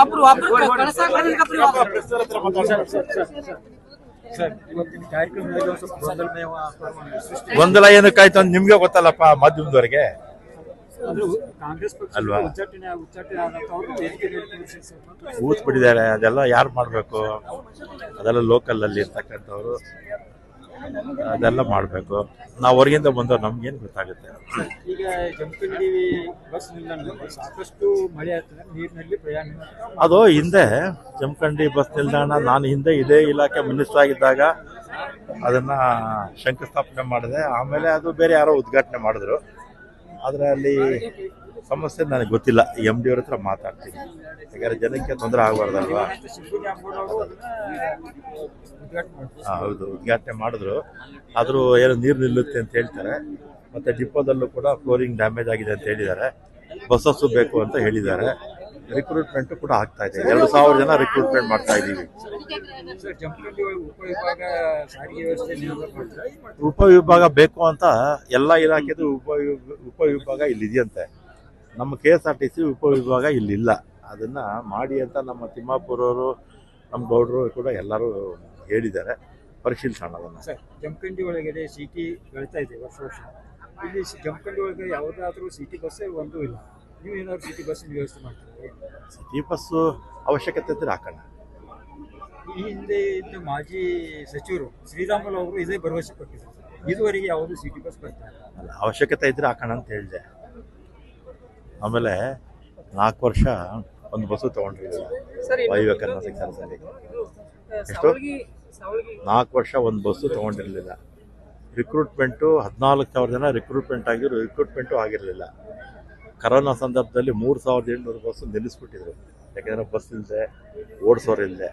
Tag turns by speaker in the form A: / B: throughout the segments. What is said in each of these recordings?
A: ಒಬ್ರು ಒಬ್ರು
B: ಗೊಂದಲ ಏನಕ್ಕಾಯ್ತು ಅಂತ ನಿಮ್ಗೆ ಗೊತ್ತಲ್ಲಪ್ಪ ಮಾಧ್ಯಮದವರಿಗೆ?
C: ಅಂದ್ರೆ ಕಾಂಗ್ರೆಸ್ ಪಕ್ಷ
B: ಅಲ್ವಾ? ಊತ್ ಬಿಟ್ಟಿದ್ದಾರೆ ಅದೆಲ್ಲ ಯಾರು ಮಾಡಬೇಕು? ಅದೆಲ್ಲ ಲೋಕಲ್ ಅಲ್ಲಿ ಇರ್ತಕ್ಕಂಥವ್ರು. ಅದೆಲ್ಲ ಮಾಡಬೇಕು. ನಾವು ಹೊರಗಿಂದ ಬಂದವ್ರು ನಮ್ಗೇನು ಗೊತ್ತಾಗುತ್ತೆ?
C: ಈಗ ಜಮಖಂಡಿ ಬಸ್ ನಿಲ್ದಾಣದಲ್ಲಿ ಸಾಕಷ್ಟು ಮಳೆ ಆಗ್ತದೆ ನೀರಿನಲ್ಲಿ ಪ್ರಯಾಣ
B: ಅದು ಹಿಂದೆ ಜಮಖಂಡಿ ಬಸ್ ನಿಲ್ದಾಣ ನಾನು ಹಿಂದೆ ಇದೇ ಇಲಾಖೆ ಮಿನಿಸ್ಟರ್ ಆಗಿದ್ದಾಗ ಅದನ್ನ ಶಂಕುಸ್ಥಾಪನೆ ಮಾಡಿದೆ. ಆಮೇಲೆ ಅದು ಬೇರೆ ಯಾರೋ ಉದ್ಘಾಟನೆ ಮಾಡಿದ್ರು. ಆದರೆ ಅಲ್ಲಿ ಸಮಸ್ಯೆ ನನಗೆ ಗೊತ್ತಿಲ್ಲ. ಎಂ ಡಿ ಅವ್ರ ಹತ್ರ ಮಾತಾಡ್ತೀನಿ. ಯಾಕಂದ್ರೆ ಜನಕ್ಕೆ ತೊಂದರೆ ಆಗಬಾರ್ದಲ್ವಾ? ಹೌದು. ಉದ್ಘಾಟನೆ ಮಾಡಿದ್ರು. ಆದರೂ ಏನು ನೀರು ನಿಲ್ಲುತ್ತೆ ಅಂತ ಹೇಳ್ತಾರೆ. ಮತ್ತೆ ಡಿಪೋದಲ್ಲೂ ಕೂಡ ಫ್ಲೋರಿಂಗ್ ಡ್ಯಾಮೇಜ್ ಆಗಿದೆ ಅಂತ ಹೇಳಿದ್ದಾರೆ. ಬಸ್ಸಸ್ಸು ಬೇಕು ಅಂತ ಹೇಳಿದ್ದಾರೆ. ರಿಕ್ರೂಟ್ಮೆಂಟ್ ಕೂಡ ಆಗ್ತಾ ಇದೆ. ಎರಡು ಸಾವಿರ ಜನ ರಿಕ್ರೂಟ್ಮೆಂಟ್ ಮಾಡ್ತಾ ಇದ್ದೀವಿ.
C: ಉಪವಿಭಾಗ
B: ಬೇಕು ಅಂತ ಎಲ್ಲ ಇಲಾಖೆದು ಉಪವಿಭಾಗ ಉಪವಿಭಾಗ ಇಲ್ಲಿ ಇದೆಯಂತೆ ನಮ್ಮ K S R T C ಉಪವಿಭಾಗ ಇಲ್ಲಿಲ್ಲ. ಅದನ್ನ ಮಾಡಿ ಅಂತ ನಮ್ಮ ತಿಮ್ಮಾಪುರವರು ನಮ್ಮ ಗೌಡರು ಕೂಡ ಎಲ್ಲರೂ ಹೇಳಿದ್ದಾರೆ. ಪರಿಶೀಲಿಸೋಣ ಅದನ್ನು.
C: ಸರ್ ಜಮಖಂಡಿ ಒಳಗಡೆ ಸಿಟಿ ಬೆಳೀತಾ ಇದೆ ವರ್ಷ ವರ್ಷ. ಇಲ್ಲಿ ಜಮಖಂಡಿ ಒಳಗೆ ಯಾವುದಾದ್ರೂ ಸಿಟಿ ಬಸ್ಸೇ ಒಂದು ಇಲ್ಲ. ನೀವು ಏನಾದ್ರು ಸಿಟಿ ಬಸ್ಸಿನ ವ್ಯವಸ್ಥೆ ಮಾಡ್ತೀರಿ?
B: ಸಿಟಿ ಬಸ್ಸು ಅವಶ್ಯಕತೆ ಇದ್ದರೆ ಹಾಕೋಣ.
C: ಈ ಹಿಂದೆ ಇದ್ದ ಮಾಜಿ ಸಚಿವರು ಶ್ರೀರಾಮುಲು ಅವರು ಇದೇ ಭರವಸೆ ಕೊಟ್ಟಿದ್ದಾರೆ. ಇದುವರೆಗೆ ಯಾವುದು ಸಿಟಿ ಬಸ್ ಬರ್ತಾರೆ
B: ಅಲ್ಲ, ಅವಶ್ಯಕತೆ ಇದ್ರೆ ಹಾಕೋಣ ಅಂತ ಹೇಳಿದೆ. ಆಮೇಲೆ ನಾಲ್ಕು ವರ್ಷ ಒಂದು ಬಸ್ಸು ತೊಗೊಂಡಿರಲಿಲ್ಲ. ವಾಯುವ್ಯ ಕರ್ನಾಟಕ ಎಷ್ಟು? ನಾಲ್ಕು ವರ್ಷ ಒಂದು ಬಸ್ಸು ತೊಗೊಂಡಿರಲಿಲ್ಲ. ರಿಕ್ರೂಟ್ಮೆಂಟು ಹದಿನಾಲ್ಕು ಸಾವಿರ ಜನ ರಿಕ್ರೂಟ್ಮೆಂಟ್ ಆಗಿರೋ ರಿಕ್ರೂಟ್ಮೆಂಟು ಆಗಿರಲಿಲ್ಲ. ಕರೋನಾ ಸಂದರ್ಭದಲ್ಲಿ ಮೂರು ಸಾವಿರದ ಎಂಟುನೂರು ಬಸ್ಸು ನಿಲ್ಲಿಸ್ಬಿಟ್ಟಿದ್ರು. ಯಾಕೆಂದರೆ ಬಸ್ ಇಲ್ಲದೆ ಓಡಿಸೋರು ಇಲ್ಲದೆ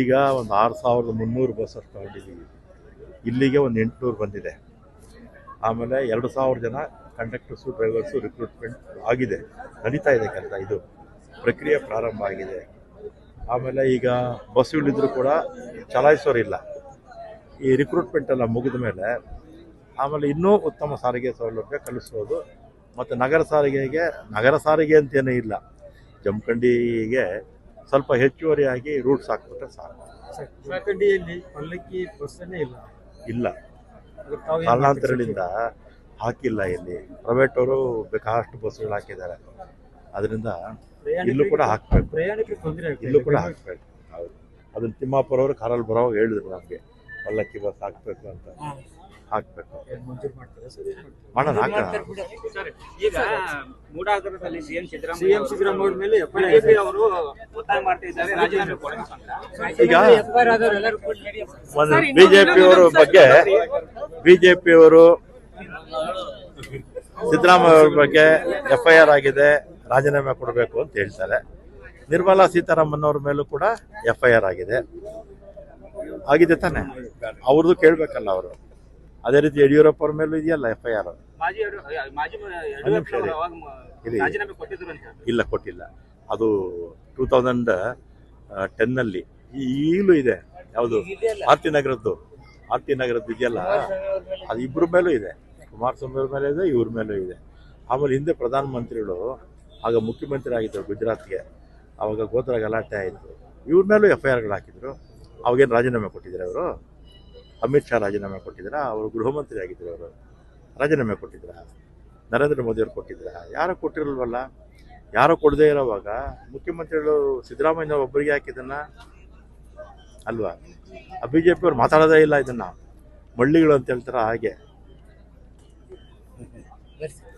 B: ಈಗ ಒಂದು ಆರು ಸಾವಿರದ ಮುನ್ನೂರು ಬಸ್ ಅಷ್ಟು ತಗೊಂಡಿದ್ದೀವಿ ಇಲ್ಲಿಗೆ ಒಂದು ಎಂಟುನೂರು ಬಂದಿದೆ. ಆಮೇಲೆ ಎರಡು ಸಾವಿರ ಜನ ಕಂಡಕ್ಟರ್ಸು ಡ್ರೈವರ್ಸು ರಿಕ್ರೂಟ್ಮೆಂಟ್ ಆಗಿದೆ. ನಡೀತಾ ಇದೆ ಕೆಲಸ ಇದು. ಪ್ರಕ್ರಿಯೆ ಪ್ರಾರಂಭ ಆಗಿದೆ. ಆಮೇಲೆ ಈಗ ಬಸ್ಸುಗಳಿದ್ರು ಕೂಡ ಚಲಾಯಿಸೋರಿಲ್ಲ. ಈ ರಿಕ್ರೂಟ್ಮೆಂಟ್ ಎಲ್ಲ ಮುಗಿದ ಮೇಲೆ ಆಮೇಲೆ ಇನ್ನೂ ಉತ್ತಮ ಸಾರಿಗೆ ಸೌಲಭ್ಯ ಕಲಿಸೋದು ಮತ್ತು ನಗರ ಸಾರಿಗೆಗೆ ನಗರ ಸಾರಿಗೆ ಅಂತೇನೂ ಇಲ್ಲ. ಜಮಖಂಡಿಗೆ ಸ್ವಲ್ಪ ಹೆಚ್ಚುವರಿಯಾಗಿ ರೂಟ್ಸ್ ಹಾಕ್ಬಿಟ್ರೆ ಸಾಕು.
C: ಜಮಖಂಡಿಯಲ್ಲಿ ಪಲ್ಲಕ್ಕಿ ಬಸ್ಸನ್ನೇ ಇಲ್ಲ?
B: ಇಲ್ಲ. ಕಾರಣಾಂತರಗಳಿಂದ ಹಾಕಿಲ್ಲ ಇಲ್ಲಿ. ಪ್ರೈವೇಟ್ ಅವರು ಬೇಕಾದಷ್ಟು ಬಸ್ಸುಗಳು ಹಾಕಿದ್ದಾರೆ. ಅದರಿಂದ ಇಲ್ಲೂ ಕೂಡ ಹಾಕ್ಬೇಕು.
C: ಪ್ರಯಾಣಿಕರಿಗೆ ತೊಂದರೆ ಆಗ್ತದೆ.
B: ಇಲ್ಲೂ ಕೂಡ ಹಾಕ್ಬೇಕು. ಹೌದು. ಅದನ್ನ ತಿಮ್ಮಾಪುರ ಅವರು ಕಾರಲ್ಲಿ ಬರೋವಾಗ ಹೇಳಿದ್ರು ನಮಗೆ. ಪಲ್ಲಕ್ಕಿ ಬಸ್ ಹಾಕ್ಬೇಕು ಅಂತ. ಹಾಕ್ಬೇಕು? ಮಾಡೋಣ ಹಾಕೋಣ.
D: ಈಗ ಮೂಡಾಗರದಲ್ಲಿ ಸಿಎಂ
C: ಸಿಎಂ
D: ಸಿದ್ದರಾಮಯ್ಯ
C: ಸಿದ್ದರಾಮಯ್ಯ ಅವ್ರ ಮೇಲೆ ಎಫ್ಐಆರ್
D: ಬಿಜೆಪಿ ಅವರು ಒತ್ತಾಯ ಮಾಡ್ತಾ ಇದ್ದಾರೆ. ರಾಜೀನಾಮೆ
B: ಈಗ
A: ಕೂಡಿ.
B: ಒಂದು
A: ಸರ್, ಇನ್ನೊಂದು
B: ಬಿಜೆಪಿಯವರ ಬಗ್ಗೆ ಬಿಜೆಪಿಯವರು ಸಿದ್ದರಾಮಯ್ಯ ಅವ್ರ ಬಗ್ಗೆ ಎಫ್ ಐ ಆರ್ ಆಗಿದೆ ರಾಜೀನಾಮೆ ಕೊಡಬೇಕು ಅಂತ ಹೇಳ್ತಾರೆ. ನಿರ್ಮಲಾ ಸೀತಾರಾಮನ್ ಅವ್ರ ಮೇಲೂ ಕೂಡ ಎಫ್ ಐ ಆರ್ ಆಗಿದೆ. ಆಗಿದೆ ತಾನೆ? ಅವ್ರದ್ದು ಕೇಳಬೇಕಲ್ಲ ಅವರು. ಅದೇ ರೀತಿ ಯಡಿಯೂರಪ್ಪ ಅವ್ರ ಮೇಲೂ ಇದೆಯಲ್ಲ ಎಫ್ ಐ ಆರ್ ಇಲ್ಲ ಕೊಟ್ಟಿಲ್ಲ. ಅದು ಟೂ ತೌಸಂಡ್ ಟೆನ್ನಲ್ಲಿ. ಈಗಲೂ ಇದೆ. ಯಾವುದು? ಆರ್ತಿ ನಗರದ್ದು. ಆರ್ತಿ ನಗರದ್ದು ಇದೆಯಲ್ಲ? ಅದು ಇಬ್ಬರ ಮೇಲೂ ಇದೆ. ಕುಮಾರಸ್ವಾಮಿ ಮೇಲೆ ಇದೆ, ಇವ್ರ ಮೇಲೂ ಇದೆ. ಆಮೇಲೆ ಹಿಂದೆ ಪ್ರಧಾನಮಂತ್ರಿಗಳು, ಆಗ ಮುಖ್ಯಮಂತ್ರಿ ಆಗಿದ್ದರು ಗುಜರಾತ್ಗೆ ಆವಾಗ ಗೋತ್ರ ಗಲಾಟೆ ಆಯಿತು. ಇವ್ರ ಮೇಲೂ ಎಫ್ ಐ ಆರ್ಗಳು ಹಾಕಿದ್ರು. ಅವಾಗೇನು ರಾಜೀನಾಮೆ ಕೊಟ್ಟಿದ್ದಾರೆ ಅವರು ಅಮಿತ್ ಶಾ ರಾಜೀನಾಮೆ ಕೊಟ್ಟಿದ್ರ ಅವರು ಗೃಹ ಮಂತ್ರಿ ಆಗಿದ್ರು ಅವರು ರಾಜೀನಾಮೆ ಕೊಟ್ಟಿದ್ರ ನರೇಂದ್ರ ಮೋದಿ ಅವರು ಕೊಟ್ಟಿದ್ರ ಯಾರು ಕೊಟ್ಟಿರಲ್ವಲ್ಲ? ಯಾರೋ ಕೊಡದೇ ಇರೋವಾಗ ಮುಖ್ಯಮಂತ್ರಿಗಳು ಸಿದ್ದರಾಮಯ್ಯ ಒಬ್ಬರಿಗೆ ಹಾಕಿದ್ದನ್ನು ಅಲ್ವಾ? ಆ ಬಿ ಜೆ ಪಿಯವ್ರು ಮಾತಾಡೋದೇ ಇಲ್ಲ ಇದನ್ನು. ಮಳ್ಳಿಗಳು ಅಂತ ಹೇಳ್ತಾರೆ ಹಾಗೆ. ಬರ್ಸಿ